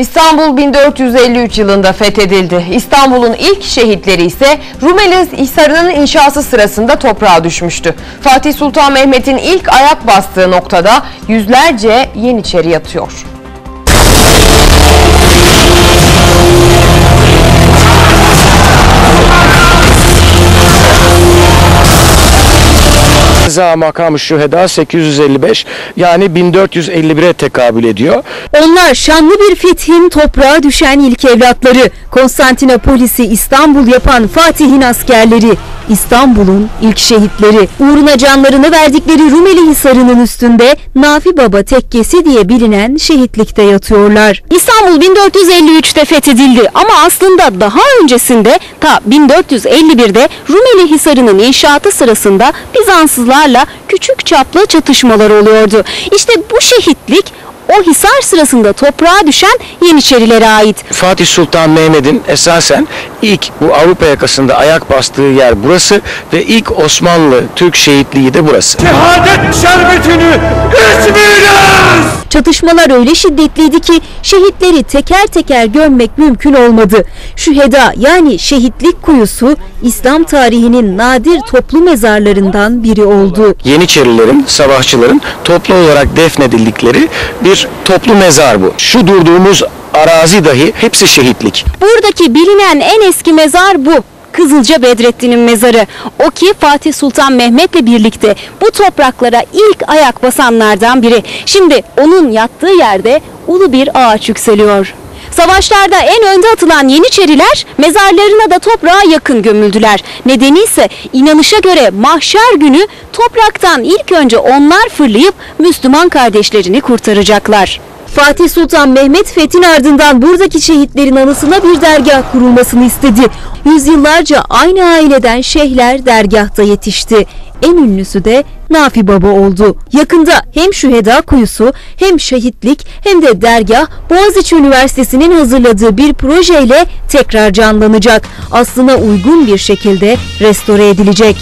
İstanbul 1453 yılında fethedildi. İstanbul'un ilk şehitleri ise Rumeli Hisarı'nın inşası sırasında toprağa düşmüştü. Fatih Sultan Mehmet'in ilk ayak bastığı noktada yüzlerce Yeniçeri yatıyor. Za makamı şüheda 855 yani 1451'e tekabül ediyor. Onlar şanlı bir fethin toprağa düşen ilk evlatları. Konstantinopolis'i İstanbul yapan Fatih'in askerleri. İstanbul'un ilk şehitleri. Uğruna canlarını verdikleri Rumeli Hisarı'nın üstünde Nafi Baba Tekkesi diye bilinen şehitlikte yatıyorlar. İstanbul 1453'te fethedildi ama aslında daha öncesinde ta 1451'de Rumeli Hisarı'nın inşaatı sırasında Bizanslılarla küçük çaplı çatışmalar oluyordu. İşte bu şehitlik o hisar sırasında toprağa düşen Yeniçerilere ait. Fatih Sultan Mehmet'in esasen ilk bu Avrupa yakasında ayak bastığı yer burası ve ilk Osmanlı Türk şehitliği de burası. şehadet şerbetini içmeyiniz! Çatışmalar öyle şiddetliydi ki şehitleri teker teker gömmek mümkün olmadı. Şüheda yani şehitlik kuyusu İslam tarihinin nadir toplu mezarlarından biri oldu. Yeniçerilerin, savaşçıların toplu olarak defnedildikleri toplu mezar bu. Şu durduğumuz arazi dahi hepsi şehitlik. Buradaki bilinen en eski mezar bu. Kızılca Bedrettin'in mezarı. O ki Fatih Sultan Mehmet'le birlikte bu topraklara ilk ayak basanlardan biri. Şimdi onun yattığı yerde ulu bir ağaç yükseliyor. Savaşlarda en önde atılan Yeniçeriler mezarlarına da toprağa yakın gömüldüler. Nedeni ise inanışa göre mahşer günü topraktan ilk önce onlar fırlayıp Müslüman kardeşlerini kurtaracaklar. Fatih Sultan Mehmet fethin ardından buradaki şehitlerin anısına bir dergah kurulmasını istedi. Yüzyıllarca aynı aileden şeyhler dergahta yetişti. En ünlüsü de Nafi Baba oldu. Yakında hem Şüheda Kuyusu hem şehitlik hem de dergah Boğaziçi Üniversitesi'nin hazırladığı bir projeyle tekrar canlanacak. Aslına uygun bir şekilde restore edilecek.